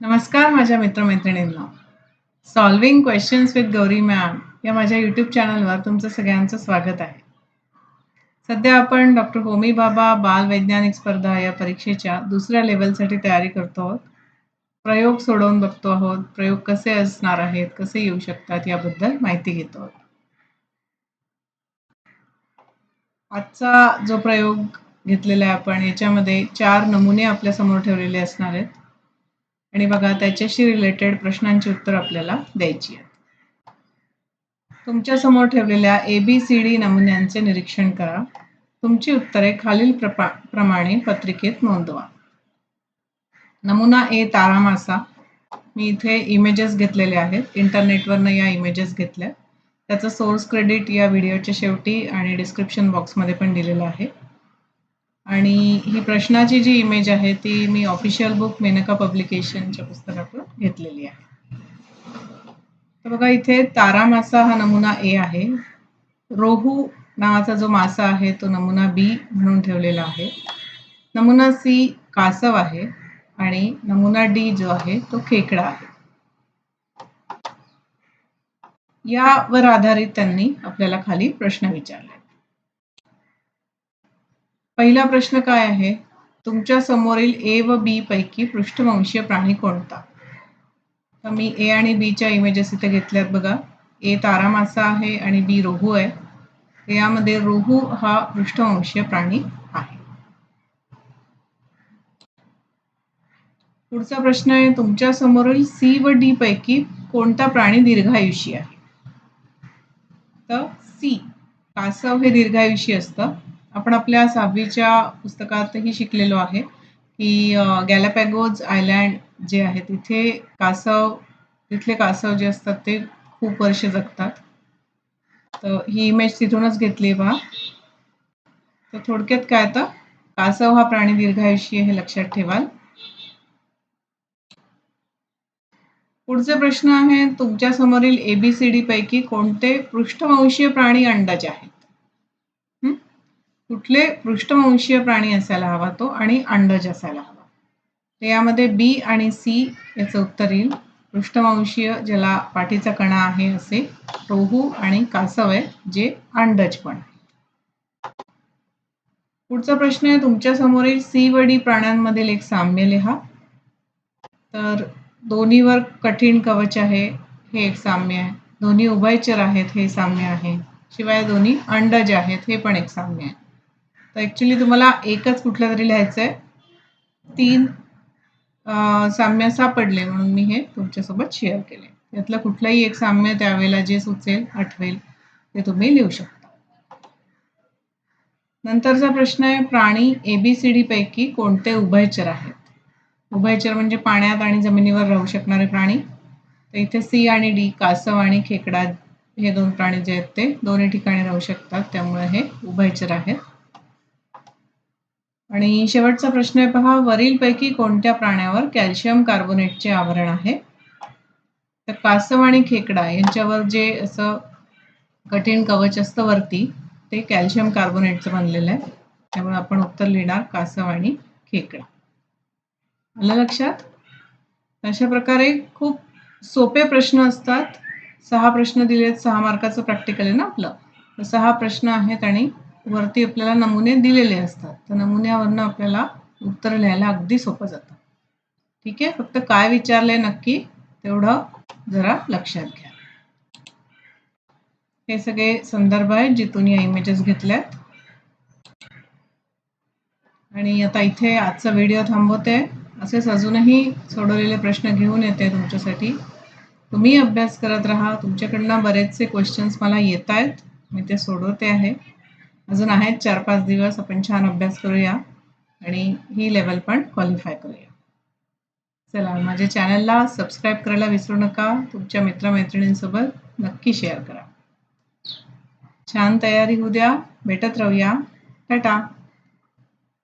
नमस्कार माझ्या मित्रमैत्रिणींना. Solving questions with Gauri ma'am या माझ्या यूट्यूब चॅनलवर तुमचं सगळ्यांचं स्वागत आहे. सध्या आपण डॉक्टर होमी बाबा बाल वैज्ञानिक स्पर्धा या परीक्षेच्या दुसऱ्या लेवलसाठी तयारी करतो आहोत. प्रयोग सोडवून बघतो आहोत. प्रयोग कसे असणार आहेत? कसे येऊ शकतात? याबद्दल माहिती घेतो आहोत. आजचा जो प्रयोग घेतलेला आहे आपण याच्यामध्ये चार नमुने आपल्यासमोर ठेवलेले असणार आहेत. आणि बघा त्याच्याशी रिलेटेड प्रश्नांची उत्तर आपल्याला द्यायची आहेत. तुमच्यासमोर ठेवलेल्या ए बी सी डी नमुन्यांचे निरीक्षण करा. तुमची उत्तरे खालील प्रपा प्रमाणे पत्रिकेत नोंदवा. नमुना ए तारामासा. मी इथे इमेजेस घेतलेले आहेत. इंटरनेटवरनं या इमेजेस घेतल्या. त्याचं सोर्स क्रेडिट या व्हिडिओच्या शेवटी आणि डिस्क्रिप्शन बॉक्समध्ये पण दिलेलं आहे. आणि ही प्रश्नाची जी इमेज आहे ती मी ऑफिशियल बुक मेनका पब्लिकेशनच्या पुस्तकातून घेतलेली आहे. तर बघा इथे तारा मासा हा नमुना ए आहे. रोहू नावाचा जो मासा आहे तो नमुना बी म्हणून ठेवलेला आहे. नमुना सी कासव आहे आणि नमुना डी जो आहे तो खेकडा आहे. यावर आधारित त्यांनी आपल्याला खाली प्रश्न विचारले. पहिला प्रश्न काय आहे? तुमच्या समोरील ए व बी पैकी पृष्ठवंशीय प्राणी कोणता? तर मी ए आणि बीच्या इमेजेस इथे घेतल्यात बघा. ए तारा मासा आहे आणि बी रोहू आहे. यामध्ये रोहू हा पृष्ठवंशीय प्राणी आहे. पुढचा प्रश्न आहे तुमच्या समोरील सी व डी पैकी कोणता प्राणी दीर्घायुषी आहे? तर सी कासव हे दीर्घायुषी असतं. आपण आपल्या सहावीच्या पुस्तकातही शिकलेलो आहे की गॅलापॅगोज आयलँड जे आहे तिथे कासव तिथले कासव जे असतात ते खूप वर्ष जगतात. तर ही इमेज तिथूनच घेतली बा. तर थोडक्यात काय तर कासव हा प्राणी दीर्घायुषी हे लक्षात ठेवाल. पुढचे प्रश्न आहे तुमच्या समोरील एबीसीडी पैकी कोणते पृष्ठवंशीय प्राणी अंडज आहेत? कुठले पृष्ठवंशीय प्राणी असायला हवा तो आणि अंडज असायला हवा. तर यामध्ये बी आणि सी याचं उत्तर येईल. पृष्ठवंशीय ज्याला पाठीचा कणा आहे असे रोहू आणि कासव आहेत जे अंडज पण आहे पुढचा प्रश्न आहे तुमच्या समोरील सी व डी प्राण्यांमधील एक साम्य लिहा. तर दोन्हीवर कठीण कवच आहे हे एक साम्य आहे. दोन्ही उभयचर आहेत हे साम्य आहे. शिवाय दोन्ही अंडज आहेत हे पण एक साम्य आहे. तर ॲक्च्युली तुम्हाला एकच कुठलं तरी लिहायचं आहे तीन साम्य सापडले म्हणून मी हे तुमच्यासोबत शेअर केले. त्यातलं कुठलंही एक साम्य त्यावेळेला जे सुचेल आठवेल ते तुम्ही लिहू शकता. नंतरचा प्रश्न आहे प्राणी एबीसीडी पैकी कोणते उभयचर आहेत? उभयचर म्हणजे पाण्यात आणि जमिनीवर राहू शकणारे प्राणी. तर इथे सी आणि डी कासव आणि खेकडा हे दोन प्राणी जे आहेत ते दोन्ही ठिकाणी राहू शकतात. त्यामुळे हे उभयचर आहेत. आणि शेवटचा प्रश्न आहे पहा वरीलपैकी कोणत्या प्राण्यावर कॅल्शियम कार्बोनेटचे आवरण आहे? तर कासव आणि खेकडा यांच्यावर जे असं कठीण कवच असतं वरती ते कॅल्शियम कार्बोनेटचं बनलेलं आहे. त्यामुळे आपण उत्तर लिहिणार कासव आणि खेकडा. आलं लक्षात? अशा प्रकारे खूप सोपे प्रश्न असतात. सहा प्रश्न दिलेत सहा मार्काचं प्रॅक्टिकल आहे ना आपलं. सहा प्रश्न आहेत आणि वरती आपल्याला नमुने दिलेले असतात. तर नमुन्यावरनं आपल्याला उत्तर लिहायला अगदी सोपं जातं. ठीक आहे? फक्त काय विचारलंय नक्की तेवढं जरा लक्षात घ्या. हे सगळे संदर्भ आहेत जिथून या इमेजेस घेतल्यात. आणि आता इथे आजचा व्हिडिओ थांबवते. असेच अजूनही सोडवलेले प्रश्न घेऊन येते तुमच्यासाठी. तुम्ही अभ्यास करत राहा. तुमच्याकडनं बरेचसे क्वेश्चन्स मला येत आहेत. मी ते सोडवते आहे. अजून आहेत चार पाच दिवस आपण छान अभ्यास करूया आणि ही लेवल पण क्वालिफाय करूया. चला माझ्या चॅनलला सबस्क्राईब करायला विसरू नका. तुमच्या मित्रमैत्रिणींसोबत नक्की शेअर करा. छान तयारी होऊ द्या. भेटत राहूया. टाटा!